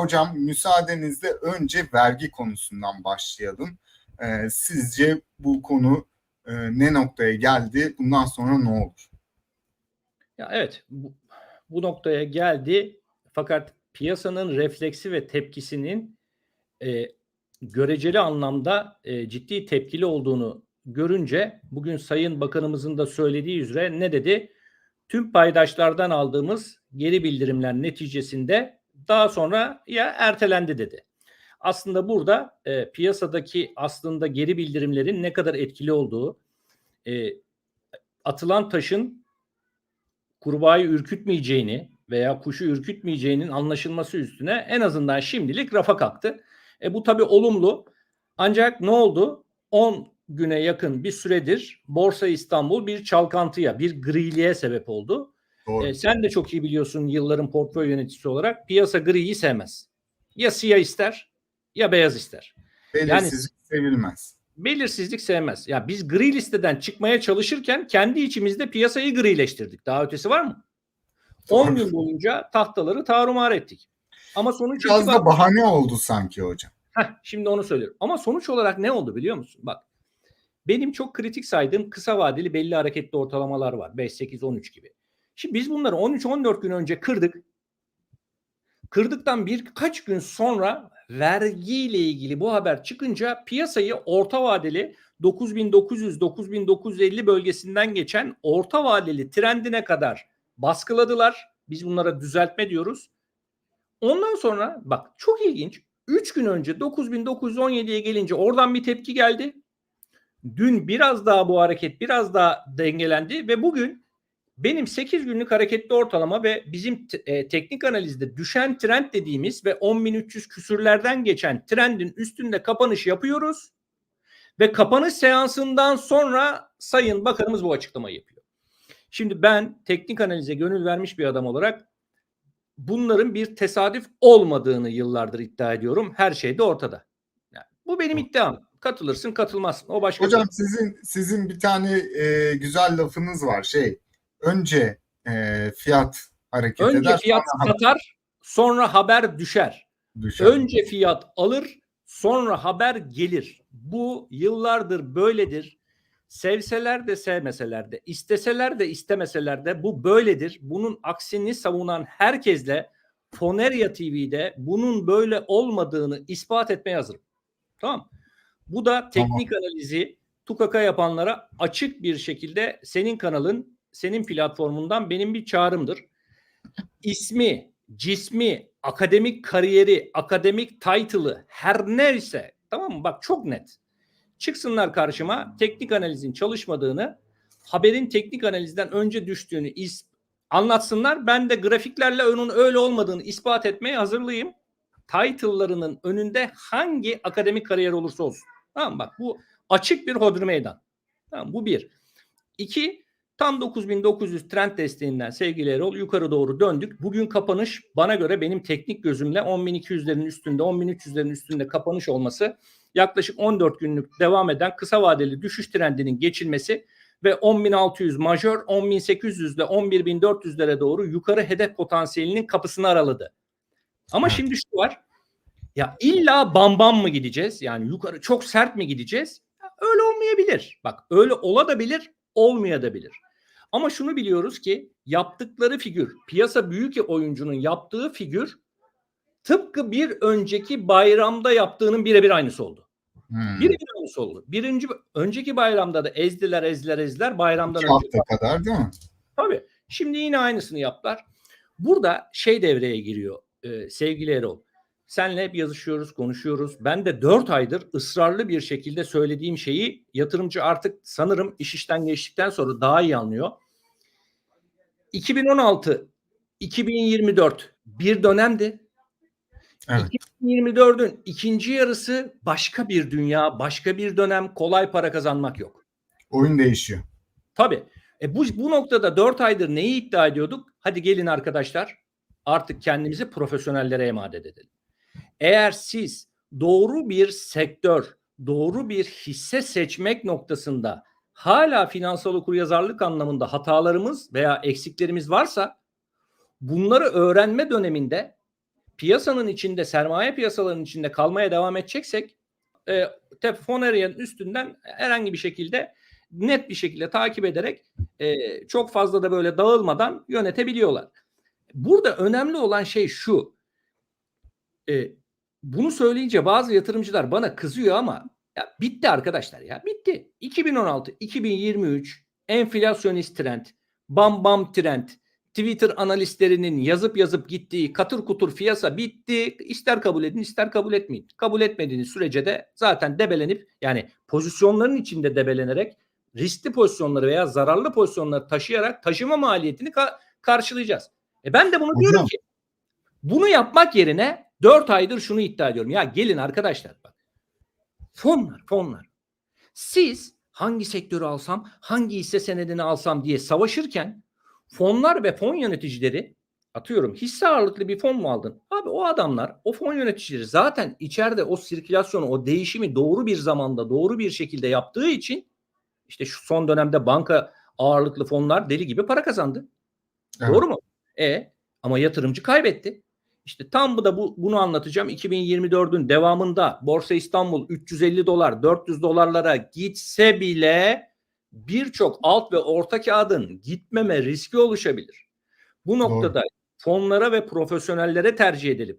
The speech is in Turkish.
Hocam müsaadenizle önce vergi konusundan başlayalım. Ee, sizce bu konu e, ne noktaya geldi? Bundan sonra ne olur? Ya evet bu, bu noktaya geldi fakat piyasanın refleksi ve tepkisinin e, göreceli anlamda e, ciddi tepkili olduğunu görünce bugün Sayın Bakanımızın da söylediği üzere ne dedi? Tüm paydaşlardan aldığımız geri bildirimler neticesinde daha sonra ya ertelendi dedi. Aslında burada e, piyasadaki aslında geri bildirimlerin ne kadar etkili olduğu, e, atılan taşın kurbağayı ürkütmeyeceğini veya kuşu ürkütmeyeceğinin anlaşılması üstüne en azından şimdilik rafa kalktı. E bu tabii olumlu. Ancak ne oldu? 10 güne yakın bir süredir Borsa İstanbul bir çalkantıya, bir griliğe sebep oldu. Doğru. E, sen de çok iyi biliyorsun yılların portföy yöneticisi olarak piyasa griyi sevmez. Ya siyah ister ya beyaz ister. Belirsizlik sevilmez. Belirsizlik sevmez. Ya biz gri listeden çıkmaya çalışırken kendi içimizde piyasayı grileştirdik. Daha ötesi var mı? 10 Doğru. gün boyunca tahtaları tarumar ettik. Ama sonuç Biraz da bahane oldu sanki hocam. Heh, şimdi onu söylüyorum. Ama sonuç olarak ne oldu biliyor musun? Bak benim çok kritik saydığım kısa vadeli belli hareketli ortalamalar var. 5, 8, 13 gibi. Şimdi biz bunları 13-14 gün önce kırdık. Kırdıktan birkaç gün sonra vergiyle ilgili bu haber çıkınca piyasayı orta vadeli 9900-9950 bölgesinden geçen orta vadeli trendine kadar baskıladılar. Biz bunlara düzeltme diyoruz. Ondan sonra bak çok ilginç. 3 gün önce 9917'ye gelince oradan bir tepki geldi. Dün biraz daha bu hareket biraz daha dengelendi ve bugün benim 8 günlük hareketli ortalama ve bizim e, teknik analizde düşen trend dediğimiz ve 10.300 küsürlerden geçen trendin üstünde kapanış yapıyoruz. Ve kapanış seansından sonra Sayın Bakanımız bu açıklamayı yapıyor. Şimdi ben teknik analize gönül vermiş bir adam olarak bunların bir tesadüf olmadığını yıllardır iddia ediyorum. Her şey de ortada. Yani bu benim iddiam. Katılırsın, katılmazsın. O başka Hocam sizin sizin bir tane e, güzel lafınız var. Şey, önce e, fiyat hareket Önce eder, fiyat sonra satar, sonra haber düşer. düşer. Önce fiyat alır, sonra haber gelir. Bu yıllardır böyledir. Sevseler de sevmeseler de, isteseler de istemeseler de bu böyledir. Bunun aksini savunan herkesle Foneria TV'de bunun böyle olmadığını ispat etmeye hazırım. Tamam. Bu da teknik analizi tukaka yapanlara açık bir şekilde senin kanalın, senin platformundan benim bir çağrımdır. İsmi, cismi, akademik kariyeri, akademik title'ı her neyse tamam mı? Bak çok net. Çıksınlar karşıma teknik analizin çalışmadığını, haberin teknik analizden önce düştüğünü is anlatsınlar. Ben de grafiklerle onun öyle olmadığını ispat etmeye hazırlıyım. Title'larının önünde hangi akademik kariyer olursa olsun. Tamam mı? bak bu açık bir hodri meydan. Tamam bu bir. İki tam 9900 trend desteğinden sevgili Erol yukarı doğru döndük. Bugün kapanış bana göre benim teknik gözümle 10.200'lerin üstünde 10.300'lerin üstünde kapanış olması yaklaşık 14 günlük devam eden kısa vadeli düşüş trendinin geçilmesi ve 10.600 majör 10.800 ile 11.400'lere doğru yukarı hedef potansiyelinin kapısını araladı. Ama şimdi şu var. Ya illa bam bam mı gideceğiz? Yani yukarı çok sert mi gideceğiz? Öyle olmayabilir. Bak öyle olabilir, olmayabilir. Ama şunu biliyoruz ki yaptıkları figür, piyasa büyük oyuncunun yaptığı figür tıpkı bir önceki bayramda yaptığının birebir aynısı oldu. Hmm. Birebir aynısı oldu. Birinci önceki bayramda da ezdiler, ezdiler, ezdiler. Bayramdan İki önce hafta kadar değil mi? Tabii. Şimdi yine aynısını yaptılar. Burada şey devreye giriyor e, sevgili Erol. Senle hep yazışıyoruz, konuşuyoruz. Ben de 4 aydır ısrarlı bir şekilde söylediğim şeyi yatırımcı artık sanırım iş işten geçtikten sonra daha iyi anlıyor. 2016 2024 bir dönemdi. Evet. 2024'ün ikinci yarısı başka bir dünya, başka bir dönem, kolay para kazanmak yok. Oyun değişiyor. Tabii. E bu, bu noktada 4 aydır neyi iddia ediyorduk? Hadi gelin arkadaşlar artık kendimizi profesyonellere emanet edelim. Eğer siz doğru bir sektör, doğru bir hisse seçmek noktasında hala finansal okuryazarlık anlamında hatalarımız veya eksiklerimiz varsa bunları öğrenme döneminde piyasanın içinde, sermaye piyasalarının içinde kalmaya devam edeceksek e, te- fon arayanın üstünden herhangi bir şekilde net bir şekilde takip ederek e, çok fazla da böyle dağılmadan yönetebiliyorlar. Burada önemli olan şey şu. E, bunu söyleyince bazı yatırımcılar bana kızıyor ama ya bitti arkadaşlar ya bitti. 2016, 2023 enflasyonist trend, bam bam trend, Twitter analistlerinin yazıp yazıp gittiği katır kutur fiyasa bitti. İster kabul edin ister kabul etmeyin. Kabul etmediğiniz sürece de zaten debelenip yani pozisyonların içinde debelenerek riskli pozisyonları veya zararlı pozisyonları taşıyarak taşıma maliyetini ka- karşılayacağız. E ben de bunu Hocam. diyorum ki bunu yapmak yerine 4 aydır şunu iddia ediyorum. Ya gelin arkadaşlar bak. Fonlar, fonlar. Siz hangi sektörü alsam, hangi hisse senedini alsam diye savaşırken fonlar ve fon yöneticileri atıyorum hisse ağırlıklı bir fon mu aldın? Abi o adamlar, o fon yöneticileri zaten içeride o sirkülasyonu, o değişimi doğru bir zamanda, doğru bir şekilde yaptığı için işte şu son dönemde banka ağırlıklı fonlar deli gibi para kazandı. Evet. Doğru mu? E ama yatırımcı kaybetti. İşte tam bu da bu bunu anlatacağım. 2024'ün devamında Borsa İstanbul 350 dolar, 400 dolarlara gitse bile birçok alt ve orta kağıdın gitmeme riski oluşabilir. Bu noktada fonlara ve profesyonellere tercih edelim.